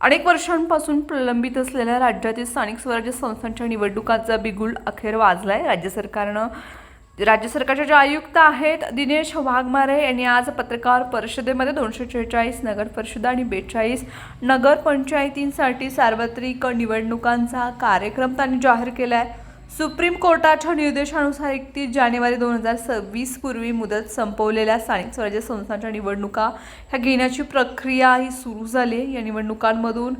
अनेक वर्षांपासून प्रलंबित असलेल्या राज्यातील स्थानिक स्वराज्य संस्थांच्या निवडणुकांचा बिगुल अखेर वाजला आहे राज्य सरकारनं राज्य सरकारच्या जे आयुक्त आहेत दिनेश वाघमारे यांनी आज पत्रकार परिषदेमध्ये दोनशे शेहेचाळीस नगरपरिषदा आणि बेचाळीस नगरपंचायतींसाठी सार्वत्रिक निवडणुकांचा कार्यक्रम त्यांनी जाहीर केला आहे सुप्रीम कोर्टाच्या निर्देशानुसार एकतीस जानेवारी दोन हजार सव्वीस पूर्वी मुदत संपवलेल्या स्थानिक स्वराज्य संस्थांच्या निवडणुका ह्या घेण्याची प्रक्रिया ही सुरू झाली. या निवडणुकांमधून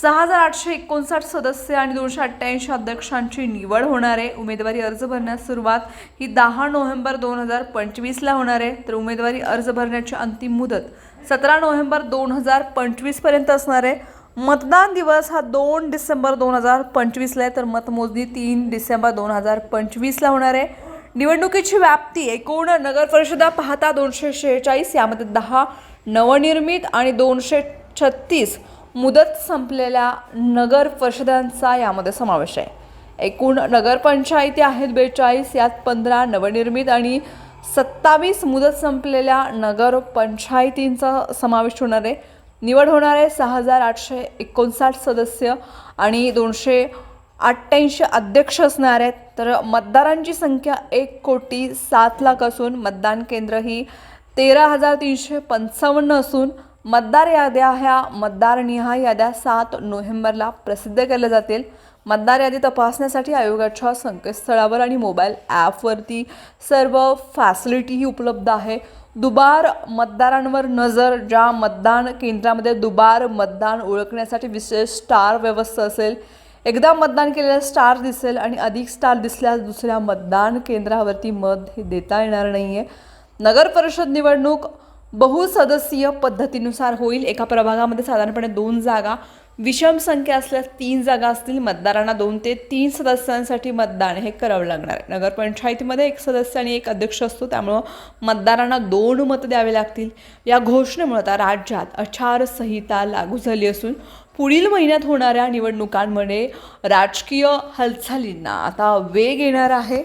सहा हजार आठशे एकोणसाठ सदस्य आणि दोनशे अठ्ठ्याऐंशी अध्यक्षांची निवड होणार आहे. उमेदवारी अर्ज भरण्यास सुरुवात ही दहा नोव्हेंबर दोन हजार पंचवीसला होणार आहे. तर उमेदवारी अर्ज भरण्याची अंतिम मुदत सतरा नोव्हेंबर दोन हजार पंचवीसपर्यंत असणार आहे. मतदान दिवस हा दोन डिसेंबर दोन हजार पंचवीसला आहे. तर मतमोजणी तीन डिसेंबर दोन हजार पंचवीसला होणार आहे. निवडणुकीची व्याप्ती एकूण नगर परिषदा पाहता दोनशे शेहेचाळीस यामध्ये दहा नवनिर्मित आणि दोनशे छत्तीस मुदत संपलेल्या नगर परिषदांचा यामध्ये समावेश आहे. एकूण नगरपंचायती आहेत बेचाळीस यात पंधरा नवनिर्मित आणि सत्तावीस मुदत संपलेल्या नगरपंचायतींचा समावेश होणार आहे. निवड होणार आहे सहा हजार आठशे एकोणसाठ सदस्य आणि दोनशे अठ्ठ्याऐंशी अध्यक्ष असणार आहेत. तर मतदारांची संख्या एक कोटी सात लाख असून मतदान केंद्र ही तेरा हजार तीनशे पंचावन्न असून मतदार याद्या ह्या मतदारनिहाय याद्या सात नोव्हेंबरला प्रसिद्ध केल्या जातील. मतदार यादी तपासण्यासाठी आयोगाच्या संकेतस्थळावर आणि मोबाईल ॲपवरती सर्व फॅसिलिटीही उपलब्ध आहे. दुबार मतदारांवर नजर ज्या मतदान केंद्रामध्ये दुबार मतदान ओळखण्यासाठी विशेष स्टार व्यवस्था असेल. एकदा मतदान केलेला स्टार दिसेल आणि अधिक स्टार दिसल्यास दुसऱ्या मतदान केंद्रावरती मत हे देता येणार नाही आहे नगर परिषद निवडणूक बहुसदस्यीय पद्धतीनुसार होईल. एका प्रभागामध्ये साधारणपणे दोन जागा विषम संख्या असल्यास तीन जागा असतील. मतदारांना दोन ते तीन सदस्यांसाठी मतदान हे करावं लागणार आहे. नगरपंचायतीमध्ये एक सदस्य आणि एक अध्यक्ष असतो. त्यामुळं मतदारांना दोन मतं द्यावे लागतील. या घोषणेमुळे आता राज्यात आचारसंहिता लागू झाली असून पुढील महिन्यात होणाऱ्या निवडणुकांमध्ये राजकीय हालचालींना आता वेग येणार आहे.